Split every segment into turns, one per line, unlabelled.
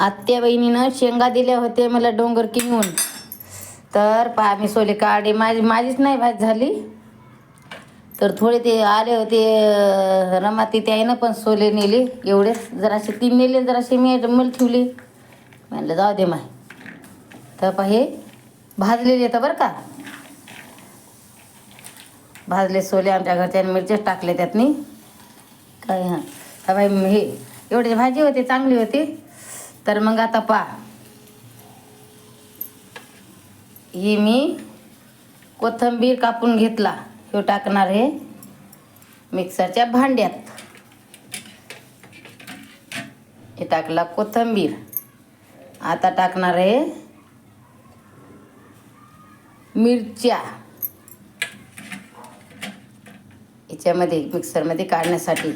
आत्या बहिणीनं शेंगा दिल्या होते मला डोंगर किनवून. तर पहा मी सोले काढे माझी माझीच नाही भाज झाली. तर थोडे ते आले होते रमाती त्याईनं पण सोले नेले एवढे. जरासे तीन नेले जरासे मी मला ठेवले. म्हणलं जाऊ दे माय. तर पहा हे भाजलेले येतं बरं का. भाजले सोले आमच्या घरच्या मिरच्याच टाकले त्यातनी. काय हां बाई हे एवढे भाजी होती चांगली होती. तर मग आता पा ही मी कोथंबीर कापून घेतला. हे टाकणार आहे मिक्सरच्या भांड्यात. हे टाकला कोथंबीर. आता टाकणार आहे मिरच्या. याच्यामध्ये मिक्सरमध्ये काढण्यासाठी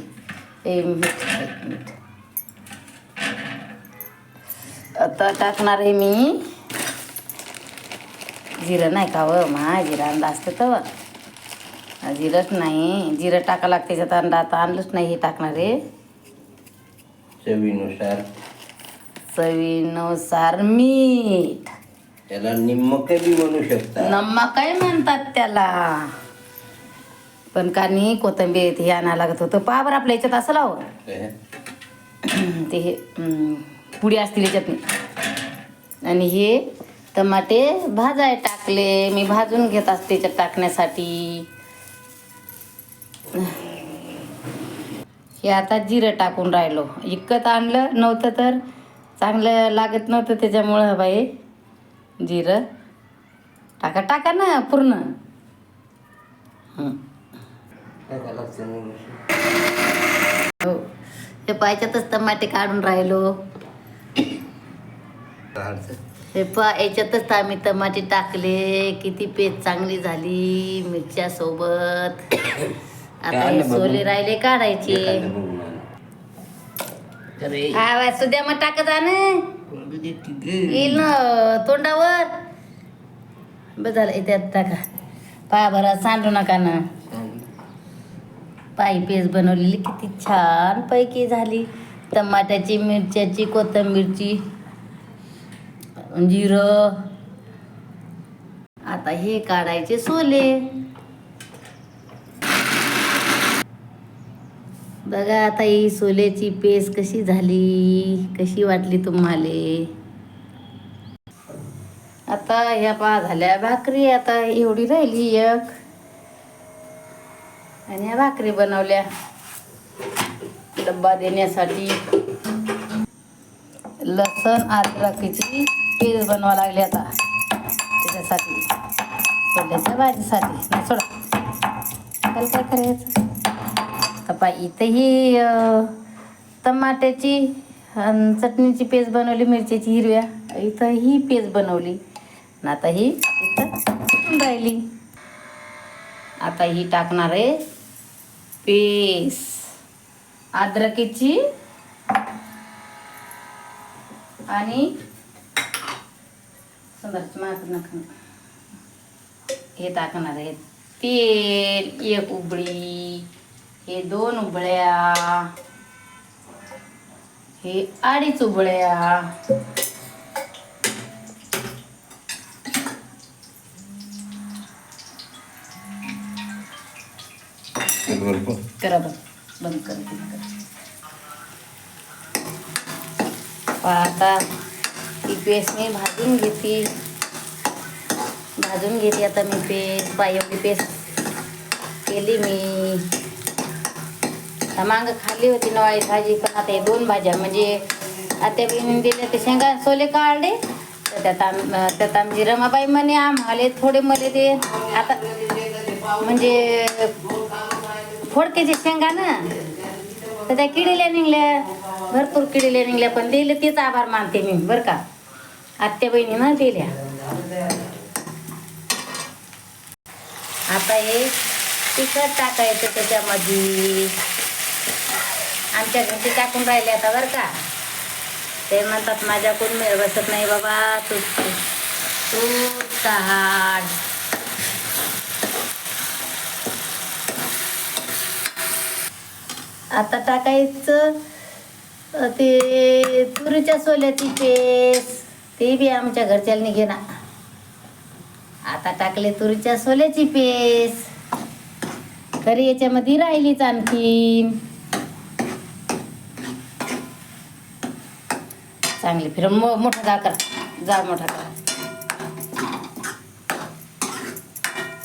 हे मीठ मीठ आता टाकणार आहे मी. जिरं नाही का व? मा जिरं आणलं असतं तर. जिरंच नाही. जिरं टाका लागते त्याच्यात अंडा आता आणलंच नाही हे टाकणार आहे.
चवीनुसार.
चवीनुसार मीठ.
त्याला निम्मक बी म्हणू शकता.
नमक काय म्हणतात त्याला. पण का नाही कोथिंबीर हे आणायला लागत होतं. पहा बरं आपल्या याच्यात असं लाव? ते हे पुडी असतील याच्यात. आणि हे टमाटे भाजाय टाकले. मी भाजून घेत असते त्याच्यात टाकण्यासाठी. हे आता जिरं टाकून राहिलो. इतकत आणलं नव्हतं तर चांगलं लागत नव्हतं त्याच्यामुळं बाई. जिरं. टाका टाका ना पूर्ण. हं. हो. पायच्यातच टमाटे काढून राहिलो. हे पा याच्यातच आम्ही टमाटे टाकले. किती पेस्ट चांगली झाली मिरच्या सोबत आता हे. सोले राहिले काढायचे.
आण.
हा सुद्या मग टाकत
ग.
येईल ना तोंडावर. बस झालं याच्यात टाका. पाया बरा सांडू नका ना. पायी पेस्ट बनवलेली किती छान पैकी झाली. टमाट्याची मिरच्याची कोथिंबीरची. जिरं आता हे काढायचे सोले. बघा आता ही सोल्याची पेस्ट कशी झाली कशी वाटली तुम्हाला? आता ह्या पा झाल्या भाकरी आता एवढी राहिली एक. आणि ह्या भाकरी बनवल्या. डब्बा देण्यासाठी. लसण अद्रकीची पेज बनवा लागली आता. त्याच्यासाठी. सोल्याच्या भाजीसाठी. नाही सोडा. त्याला काय करायचं? तपा इथंही टमाट्याची चटणीची पेस्ट बनवली मिरच्याची हिरव्या. इथं ही पेस्ट बनवली. आणि आता ही इथं राहिली. आता ही टाकणार आहे पेस अद्रकीची आणि सुंदरची माग नका हे टाकणार आहे तेल एक उबळी हे दोन उबळ्या हे अडीच उबळ्या. करा बंद बंद कर बंद कर. पहा आता ती पेस्ट मी भाजून घेते. भाजून घेते आता मी पेस्ट. पाय एवढी पेस्ट केली मी. आता मागं खाल्ली होती नवाळी भाजी पण आता हे दोन भाज्या म्हणजे आत्या बहिणीने दिल्या ते शेंगा सोले काढले. तर त्यात आम त्यात आमची रमाबाई म्हणे आम्हाला थोडे मले ते आता म्हणजे फोडकेचे शेंगा ना तर त्या किडील्या निघल्या. भरपूर किडील्या निघल्या पण दिले तेच आभार मानते मी बरं का. आत्या बहिणीनं दिल्या. आता हे तिखट टाकायचं त्याच्यामध्ये. आमच्या घरचे टाकून राहिले आता बरं का. ते म्हणतात माझ्याकडून मेळ बसत नाही बाबा तू तू काढ. आता टाकायचं ते तुरीच्या सोल्याची पेस्ट. ते बी आमच्या घरच्यांनी घेणार. आता टाकले तुरीच्या सोल्याची पेस. तरी याच्यामध्ये राहिलीच आणखीन. चांगली फिर मो मोठा जा कर. जा मोठा कर.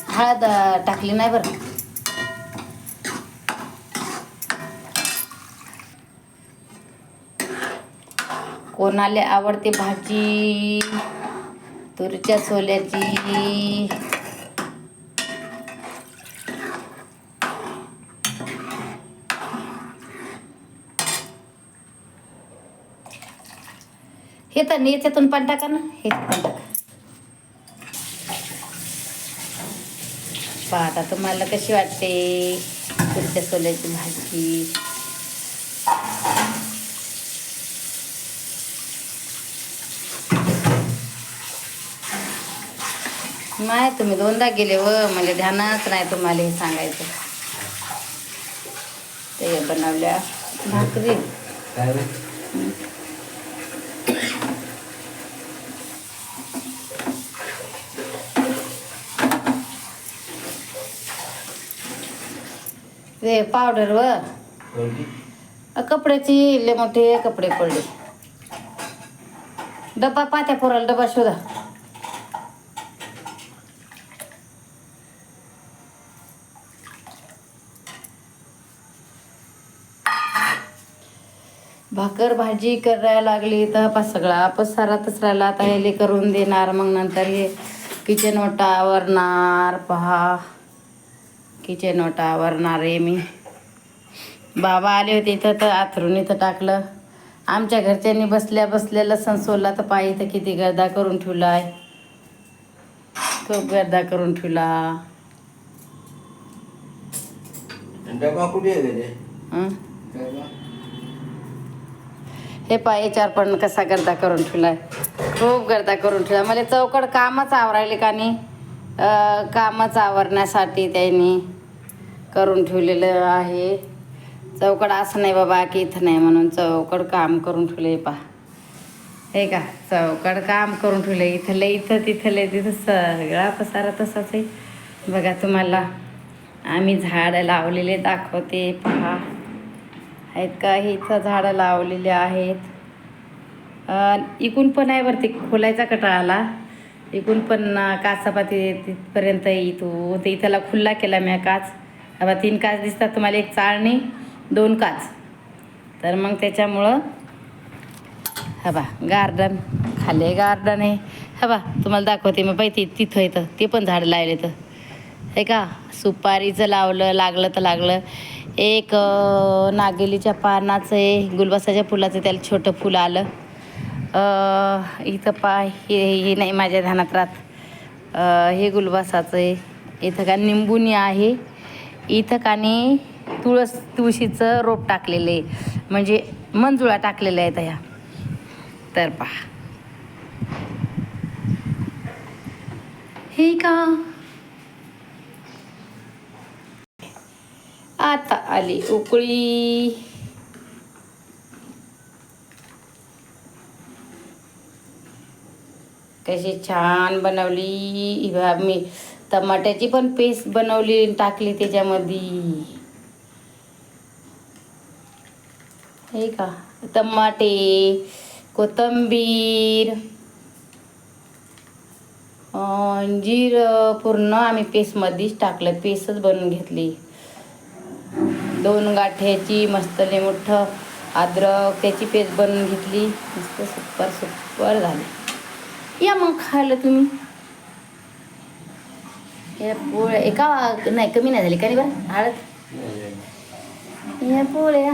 हळद टाकली नाही बरं. कोणाला आवडते भाजी? तुरीच्या सोल्याची. हे तर याच्यातून पण टाका ना. हे पण टाका. आता तुम्हाला कशी वाटते? तुरीच्या सोल्याची भाजी. नाही तुम्ही दोनदा गेले व म्हणजे ध्यानच नाही तुम्हाला हे सांगायचं. ते बनवल्या भाकरी? ते पावडर व? कपड्याची लय मोठे कपडे पडले. डब्बा पात्या पोराला डब्बा शोधा. भाकर भाजी करायला लागली तर पा सगळा पसारातच राहिला आता हे करून देणार. मग नंतर हे किचन ओटा आवरणार. पहा. किचन ओटा आवरणार आहे मी. बाबा आले होते इथं तर आथरून इथं टाकलं. आमच्या घरच्यांनी बसल्या बसल्या लसण सोलला तर पायी तर किती गर्दा करून ठेवला आहे खूप गर्दा करून ठेवला.
कुठे
हे पाय याच्यावर पण कसा गर्दा करून ठेवलाय. खूप गर्दा करून ठेवला मला चौकड कामच आवरायले का नाही? कामच आवरण्यासाठी त्यांनी करून ठेवलेलं आहे. चौकड असं नाही बाबा की इथं नाही म्हणून चौकड काम करून ठेवले पा हे का चौकड काम करून ठेवले इथलं इथं तिथलं तिथं सगळा पसारा तसाच आहे. बघा तुम्हाला आम्ही झाडं लावलेले दाखवते पहा. आहेत का? इथं झाडं लावलेले आहेत. इकून पण आहे वरती. खोलायचा कटा आला. इकून पण काचापाती तिथपर्यंत इथू ते इथला खुल्ला केला मी काच. आता तीन काच दिसतात तुम्हाला. एक चाळणी दोन काच. तर मग त्याच्यामुळं हा बा गार्डन. खाले गार्डन आहे हा बा तुम्हाला दाखवते. मग पाहिजे तिथं येतं ते पण झाडं लावले तर हे का? सुपारीचं लावलं लागलं तर लागलं. एक नागेलीच्या पानाचं आहे गुलबसाच्या फुलाचं त्याला छोटं फुल आलं. इथं पा हे हे नाही माझ्या ध्यानात राहत. हे गुलबसाचं. आहे इथं का निंबुनी आहे. इथं कानी तुळस तुळशीचं रोप टाकलेलं. आहे म्हणजे मंजुळा टाकलेल्या आहेत ह्या तर पहा. हे का? आता आली उकळी. कशी छान बनवली. मी टमाट्याची पण पेस्ट बनवली टाकली त्याच्यामध्ये. हे का? टमाटे कोथिंबीर अं, जिरं पूर्ण आम्ही पेस्टमध्येच टाकलं. पेस्टच बनवून घेतली. दोन गाठ्याची मस्त मोठं अद्रक त्याची पेस्ट बनवून घेतली. मस्त सुपर सुपर झाली. या मग खायला तुम्ही. या पोळ्या एका नाही कमी नाही झाली का नाही बरं हळद. या पोळ्या.